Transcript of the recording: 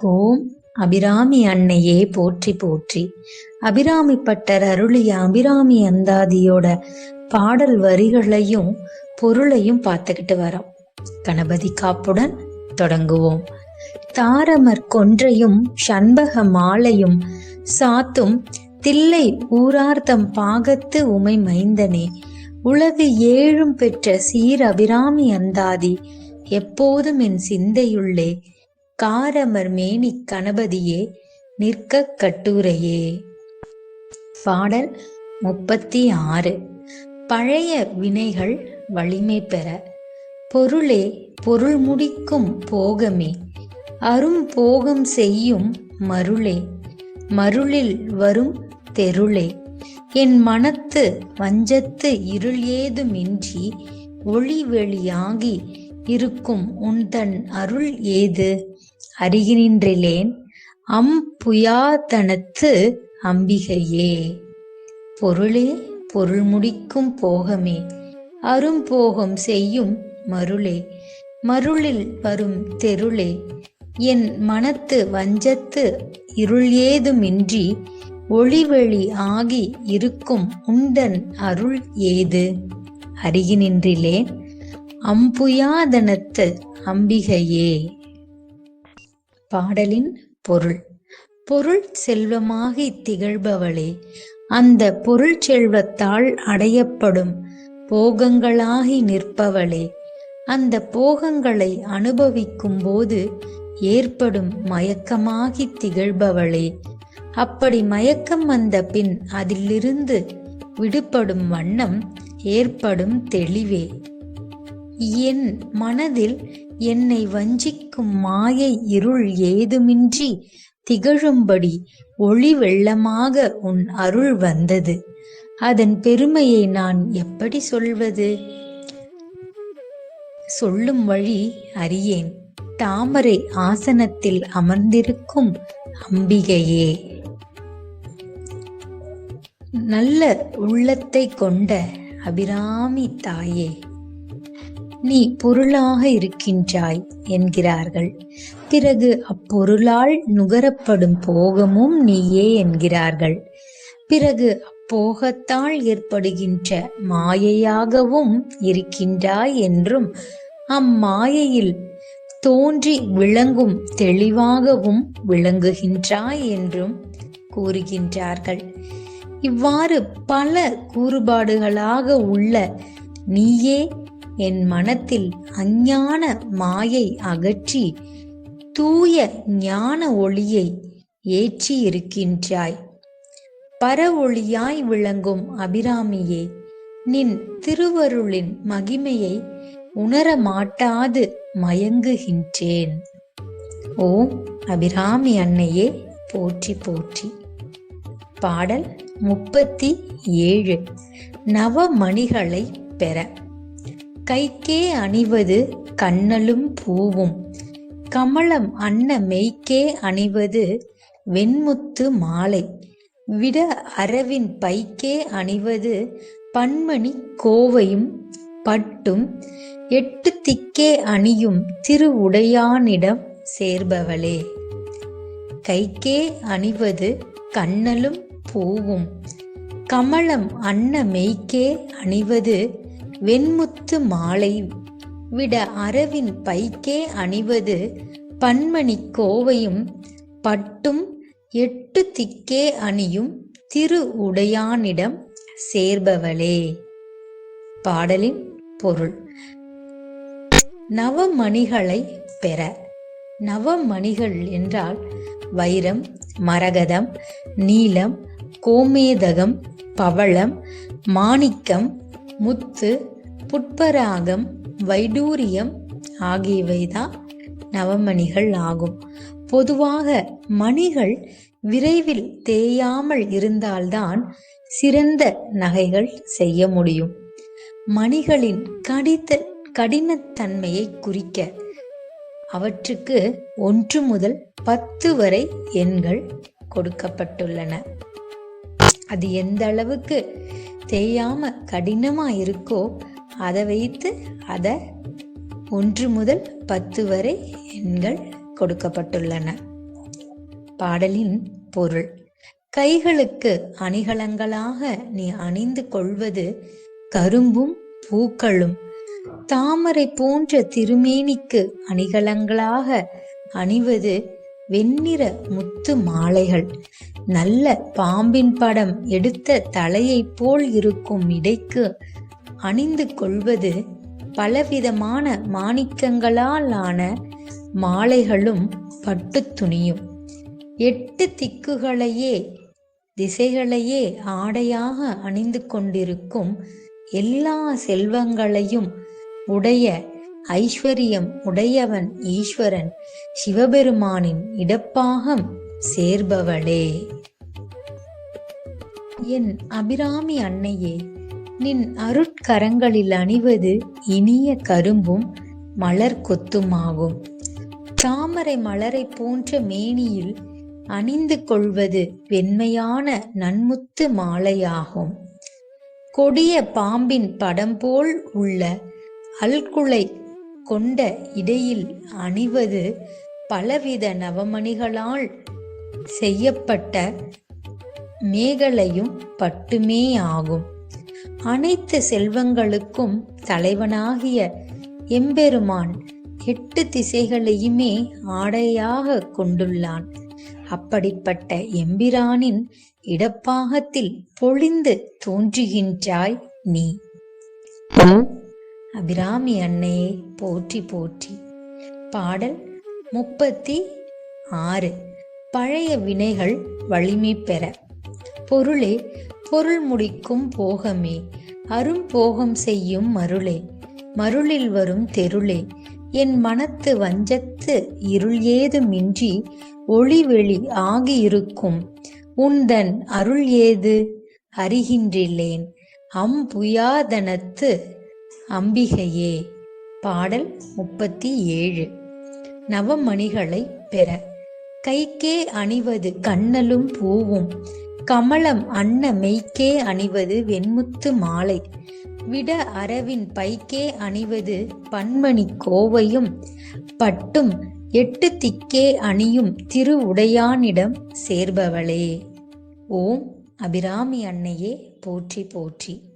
ஓம் அபிராமி அன்னையே போற்றி போற்றி. அபிராமி பட்டர் அருளிய அபிராமி அந்தாதியோட பாடல் வரிகளையும் பொருளையும் பார்த்துக்கிட்டு வரோம். கணபதி காப்புடன் தொடங்குவோம். தாரமர் கொன்றையும் சண்பக மாலையும் சாத்தும் தில்லை ஊரார்த்தம் பாகத்து உமை மைந்தனே. உலகு ஏழும் பெற்ற சீர் அபிராமி அந்தாதி எப்போதும் என் சிந்தையுள்ளே. காரமர் மேனி கணபதியே நிற்க கட்டுரையே. பாடல் முப்பத்தி ஆறு பழைய வினைகள் வலிமை பெற. பொருளே பொருள் முடிக்கும் போகமே. அரும் போகம் செய்யும் மருளே. மருளில் வரும் தெருளே. என் மனத்து வஞ்சத்து இருள் ஏதுமின்றி ஒளி வெளியாகி இருக்கும் உன்தன் அருள் ஏது? அறிகினின்றிலேன் அம்புயாதனத்து அம்பிகையே. பொருளே பொருள் முடிக்கும் போகமே. அரும்போகம் செய்யும் மருளே. மருளில் வரும் தெருளே. என் மனத்து வஞ்சத்து இருள் ஏதுமின்றி ஒளிவெளி ஆகி இருக்கும் உந்தன் அருள் ஏது? அருகினின்றிலேன் அம்புயாதனத்து அம்பிகையே. பாடலின் பொருள். பொருள் செல்வமாகி திகழ்பவளே அந்த பொருள் செல்வத்தால் அடையப்படும் போகங்களாகி நிற்பவளே அந்த போகங்களை அனுபவிக்கும் போது ஏற்படும் மயக்கமாகி திகழ்பவளே. அப்படி மயக்கம் வந்த பின் அதிலிருந்து விடுபடும் வண்ணம் ஏற்படும் தெளிவே. என் மனதில் என்னை வஞ்சிக்கும் மாயை இருள் ஏதுமின்றி திகழும்படி ஒளி வெள்ளமாக உன் அருள் வந்தது. அதன் பெருமையை நான் எப்படி சொல்வது? சொல்லும் வழி அறியேன். தாமரை ஆசனத்தில் அமர்ந்திருக்கும் அம்பிகையே. நல்ல உள்ளத்தை கொண்ட அபிராமி தாயே. நீ பொருளாக இருக்கின்றாய் என்கிறார்கள். பிறகு அப்பொருளால் நுகரப்படும் போகமும் நீயே என்கிறார்கள். பிறகு அப்போகத்தால் ஏற்படுகின்ற மாயையாகவும் இருக்கின்றாய் என்றும் அம்மாயையில் தோன்றி விளங்கும் தெளிவாகவும் விளங்குகின்றாய் என்றும் கூறுகின்றார்கள். இவ்வாறு பல கூறுபாடுகளாக உள்ள நீயே என் மனத்தில் அஞ்ஞான மாயை அகற்றி தூய ஞான ஒளியை ஏற்றி இருக்கின்றாய். பரவொளியாய் விளங்கும் அபிராமியே நின் திருவருளின் மகிமையை உணர மாட்டாது மயங்குகின்றேன். ஓ அபிராமி அன்னையே போற்றி போற்றி. பாடல் முப்பத்தி ஏழு. நவமணிகளை பெற. கைக்கே அணிவது கண்ணலும் பூவும். கமலம் அன்ன மெய்க்கே அணிவது வெண்முத்து மாலை. விட அரவின் பைக்கே அணிவது பன்மணி கோவையும் பட்டும். எட்டு திக்கே அணியும் திருவுடையானிடம் சேர்பவளே. கைக்கே அணிவது கண்ணலும் பூவும். கமலம் அன்ன மெய்க்கே அணிவது வெண்முத்து மாலை விட அரவின் பைக்கே அணிவது பன்மணி கோவையும் பட்டும் எட்டு திக்கே அணியும் திரு உடையானிடம் சேர்பவளே. பாடலின் பொருள். நவமணிகளை பெற. நவமணிகள் என்றால் வைரம் மரகதம் நீலம் கோமேதகம் பவளம் மாணிக்கம் முத்து புட்பராகம் வைடூரியம் ஆகியவைதான் நவமணிகள் ஆகும். பொதுவாக மணிகள் விரைவில் தேயாமல் இருந்தால்தான் சிறந்த நகைகள் செய்ய முடியும். மணிகளின் கடித கடினத்தன்மையை குறிக்க அவற்றுக்கு ஒன்று முதல் பத்து வரை எண்கள் கொடுக்கப்பட்டுள்ளன. அது எந்த அளவுக்கு தேயாம கடினமா இருக்கோ அதை வைத்து அதை ஒன்று முதல் பத்து வரை எண்கள் கொடுக்கப்பட்டுள்ளன. பாடலின் பொருள். கைகளுக்கு அணிகலங்களாக நீ அணிந்து கொள்வது கரும்பும் பூக்களும். தாமரை போன்ற திருமேனிக்கு அணிகலங்களாக அணிவது வெண்ணிற முத்து மாலைகள். நல்ல பாம்பின் படம் எடுத்த தலையைப் போல் இருக்கும் இடைக்கு அணிந்து கொள்வது பலவிதமான மாணிக்கங்களால் ஆன மாலைகளும் பட்டு துணியும். எட்டு திக்குகளையே திசைகளையே ஆடையாக அணிந்து கொண்டிருக்கும் எல்லா செல்வங்களையும் உடைய ஐஸ்வர்யம் உடையவன் ஈஸ்வரன் சிவபெருமானின் இடப்பாகம் சேர்பவளே. என் அபிராமி அன்னையே நின் அருட்கரங்களில் அணிவது இனிய கரும்பும் மலர் கொத்துமாகும். தாமரை மலரை போன்ற மேனியில் அணிந்து கொள்வது வெண்மையான நன்முத்து மாலையாகும். கொடிய பாம்பின் படம் போல் உள்ள அல்குலை கொண்ட இடையில் அணிவது பலவித நவமணிகளால் செய்யப்பட்ட மேகலையும் பட்டுமே ஆகும். அனைத்து செல்வங்களுக்கும் தலைவனாகிய எம்பெருமான் எட்டு திசைகளையுமே ஆடையாக கொண்டுள்ளான். அப்படிப்பட்ட எம்பிரானின் இடப்பாகத்தில் பொழிந்து தோன்றுகின்றாய் நீ. அபிராமி அன்னையே போற்றி போற்றி. பாடல் முப்பத்தி ஆறு. பழைய வினைகள் வலிமை பெற. பொருளே பொருள் முடிக்கும் போகமே. அரும் போகம் செய்யும் மருளே. மருளில் வரும் தெருளே. என் மனத்து வஞ்சத்து இருள் ஏதுமின்றி ஒளிவெளி ஆகியிருக்கும். உந்தன் அருள் ஏது? அறிகின்றில்லேன் அம்புயாதனத்து அம்பிகையே பாடல் முப்பத்தி ஏழு. நவமணிகளை பெற. கைக்கே அணிவது கண்ணலும் பூவும். கமலம் அன்ன மெய்க்கே அணிவது வெண்முத்து மாலை. விட அரவின் பைக்கே அணிவது பன்மணி கோவையும். பட்டும் எட்டு திக்கே அணியும் திரு உடையானிடம் சேர்பவளே. ஓம் அபிராமி அன்னையே போற்றி போற்றி.